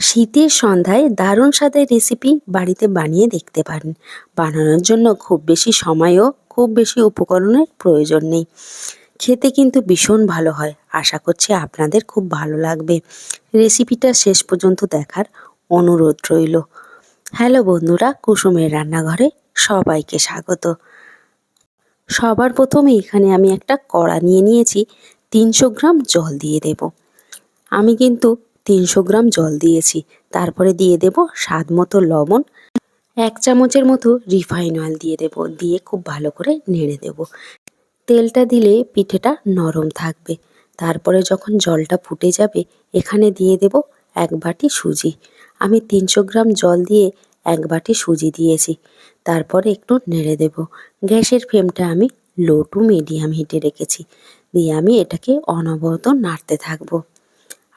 শীতের সন্ধ্যায় দারুণ স্বাদের রেসিপি বাড়িতে বানিয়ে দেখতে পারেন। বানানোর জন্য খুব বেশি সময়ও, খুব বেশি উপকরণের প্রয়োজন নেই। খেতে কিন্তু ভীষণ ভালো হয়। আশা করছি আপনাদের খুব ভালো লাগবে। রেসিপিটা শেষ পর্যন্ত দেখার অনুরোধ রইল। হ্যালো বন্ধুরা, কুসুমের রান্নাঘরে সবাইকে স্বাগত। সবার প্রথমে এখানে আমি একটা কড়া নিয়ে নিয়েছি। তিনশো গ্রাম জল দিয়ে দেব। আমি কিন্তু তিনশো গ্রাম জল দিয়েছি। তারপরে দিয়ে দেব স্বাদ মতো লবণ। এক চামচের মতো রিফাইন অয়েল দিয়ে দেব, দিয়ে খুব ভালো করে নেড়ে দেব। তেলটা দিলে পিঠেটা নরম থাকবে। তারপরে যখন জলটা ফুটে যাবে, এখানে দিয়ে দেব এক বাটি সুজি। আমি তিনশো গ্রাম জল দিয়ে এক বাটি সুজি দিয়েছি। তারপরে একটু নেড়ে দেব। গ্যাসের ফ্লেমটা আমি লো টু মিডিয়াম হিটে রেখেছি। দিয়ে আমি এটাকে অনবরত নাড়তে থাকব।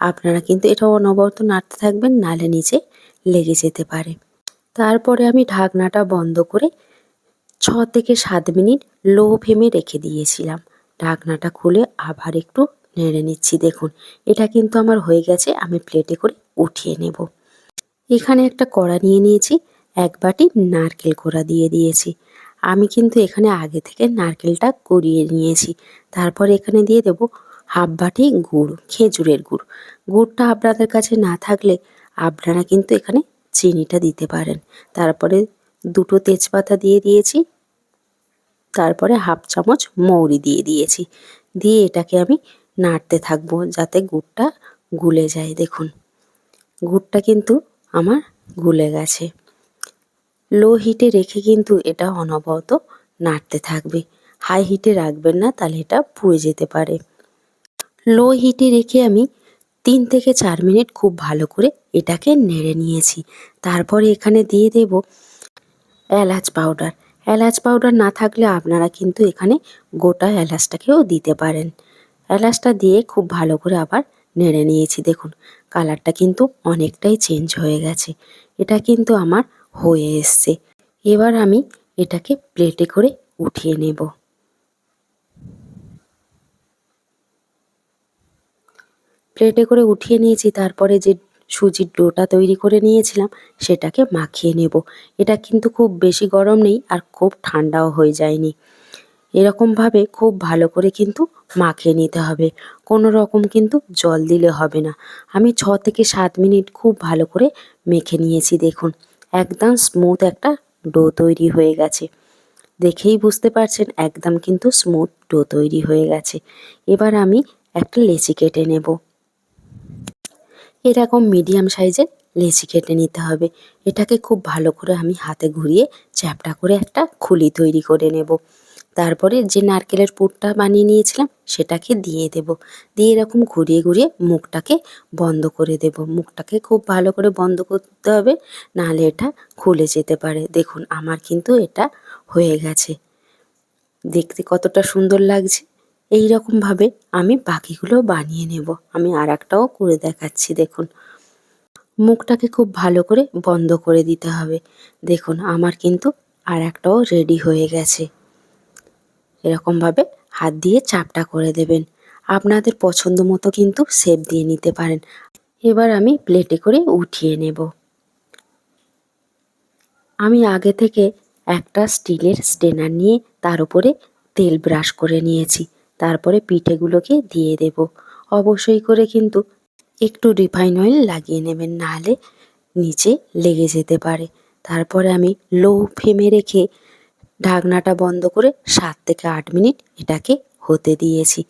আপনারা কিন্তু এটা অনবরত নাড়তে থাকবেন, নালে নিচে লেগে যেতে পারে। তারপরে আমি ঢাকনাটা বন্ধ করে ছ থেকে সাত মিনিট লো ফ্লেমে রেখে দিয়েছিলাম। ঢাকনাটা খুলে আবার একটু নেড়ে নিচ্ছি, দেখুন। এটা কিন্তু আমার হয়ে গেছে, আমি প্লেটে করে উঠিয়ে নেব। এখানে একটা কড়া নিয়ে নিয়েছি, এক বাটি নারকেল কোড়া দিয়ে দিয়েছি। আমি কিন্তু এখানে আগে থেকে নারকেলটা করিয়ে নিয়েছি। তারপর এখানে দিয়ে দেব হাফ বাটি গুড়, খেজুরের গুড়। গুড়টা আপনাদের কাছে না থাকলে আপনারা কিন্তু এখানে চিনিটা দিতে পারেন। তারপরে দুটো তেজপাতা দিয়ে দিয়েছি। তারপরে হাফ চামচ মৌরি দিয়ে দিয়েছি। দিয়ে এটাকে আমি নাড়তে থাকব যাতে গুড়টা গুলে যায়। দেখুন, গুড়টা কিন্তু আমার গুলে গেছে। লো হিটে রেখে কিন্তু এটা অনবরত নাড়তে থাকবে। হাই হিটে রাখবেন না, তাহলে এটা পুড়ে যেতে পারে। লো হিটে রেখে আমি তিন থেকে চার মিনিট খুব ভালো করে এটাকে নেড়ে নিয়েছি। তারপরে এখানে দিয়ে দেব এলাচ পাউডার। এলাচ পাউডার না থাকলে আপনারা কিন্তু এখানে গোটা এলাচটাকেও দিতে পারেন। এলাচটা দিয়ে খুব ভালো করে আবার নেড়ে নিয়েছি। দেখুন, কালারটা কিন্তু অনেকটাই চেঞ্জ হয়ে গেছে। এটা কিন্তু আমার হয়ে এসছে। এবার আমি এটাকে প্লেটে করে উঠিয়ে নেব। প্লেটে করে উঠিয়ে নিয়েছি, তারপরে যে সুজির ডোটা তৈরি করে নিয়েছিলাম, সেটাকে মাখিয়ে নেব। এটা কিন্তু খুব বেশি গরম নেই আর খুব ঠান্ডাও হয়ে যায়নি। এরকমভাবে খুব ভালো করে কিন্তু মাখিয়ে নিতে হবে। কোনো রকম কিন্তু জল দিলে হবে না। আমি ছ থেকে সাত মিনিট খুব ভালো করে মেখে নিয়েছি, দেখুন। একদম স্মুথ একটা ডো তৈরি হয়ে গেছে। দেখেই বুঝতে পারছেন, একদম কিন্তু স্মুথ ডো তৈরি হয়ে গেছে। এবার আমি একটা লেচি কেটে নেব। এরকম মিডিয়াম সাইজের লেচি কেটে নিতে হবে। এটাকে খুব ভালো করে আমি হাতে ঘুরিয়ে চ্যাপটা করে একটা খুলি তৈরি করে নেব। তারপরে যে নারকেলের পুরটা বানিয়ে নিয়েছিলাম, সেটাকে দিয়ে দেব। দিয়ে এরকম ঘুরিয়ে ঘুরিয়ে মুখটাকে বন্ধ করে দেব। মুখটাকে খুব ভালো করে বন্ধ করতে হবে, নাহলে এটা খুলে যেতে পারে। দেখুন, আমার কিন্তু এটা হয়ে গেছে। দেখতে কতটা সুন্দর লাগছে। এই রকমভাবে আমি বাকিগুলো বানিয়ে নেব। আমি আর একটাও করে দেখাচ্ছি, দেখুন। মুখটাকে খুব ভালো করে বন্ধ করে দিতে হবে। দেখুন, আমার কিন্তু আর একটাও রেডি হয়ে গেছে। এরকমভাবে হাত দিয়ে চাপটা করে দেবেন। আপনাদের পছন্দ মতো কিন্তু শেপ দিয়ে নিতে পারেন। এবার আমি প্লেটে করে উঠিয়ে নেব। আমি আগে থেকে একটা স্টিলের স্টেনার নিয়ে তার উপরে তেল ব্রাশ করে নিয়েছি। তারপরে পিঠেগুলোকে দিয়ে দেব। অবশ্যই করে কিন্তু একটু রিফাইন অয়েল লাগিয়ে নেবেন, নাহলে নিচে লেগে যেতে পারে। তারপরে আমি লো ফ্লেমে রেখে ঢাকনাটা বন্ধ করে সাত থেকে আট মিনিট এটাকে হতে দিয়েছি।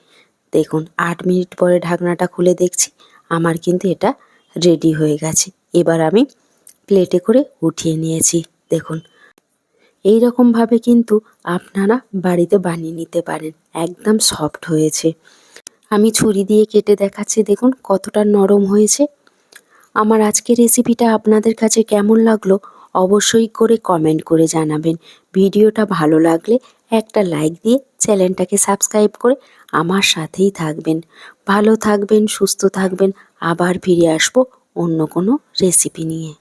দেখুন, আট মিনিট পরে ঢাকনাটা খুলে দেখছি, আমার কিন্তু এটা রেডি হয়ে গেছে। এবার আমি প্লেটে করে উঠিয়ে নিয়েছি। দেখুন এই রকমভাবে কিন্তু আপনারা বাড়িতে বানিয়ে নিতে পারেন। একদম সফট হয়েছে। আমি ছুরি দিয়ে কেটে দেখাচ্ছি, দেখুন কতটা নরম হয়েছে। আমার আজকের রেসিপিটা আপনাদের কাছে কেমন লাগল অবশ্যই করে কমেন্ট করে জানাবেন। ভিডিওটা ভালো লাগলে একটা লাইক দিয়ে চ্যানেলটাকে সাবস্ক্রাইব করে আমার সাথেই থাকবেন। ভালো থাকবেন, সুস্থ থাকবেন, আবার ফিরে আসব অন্য কোনো রেসিপি নিয়ে।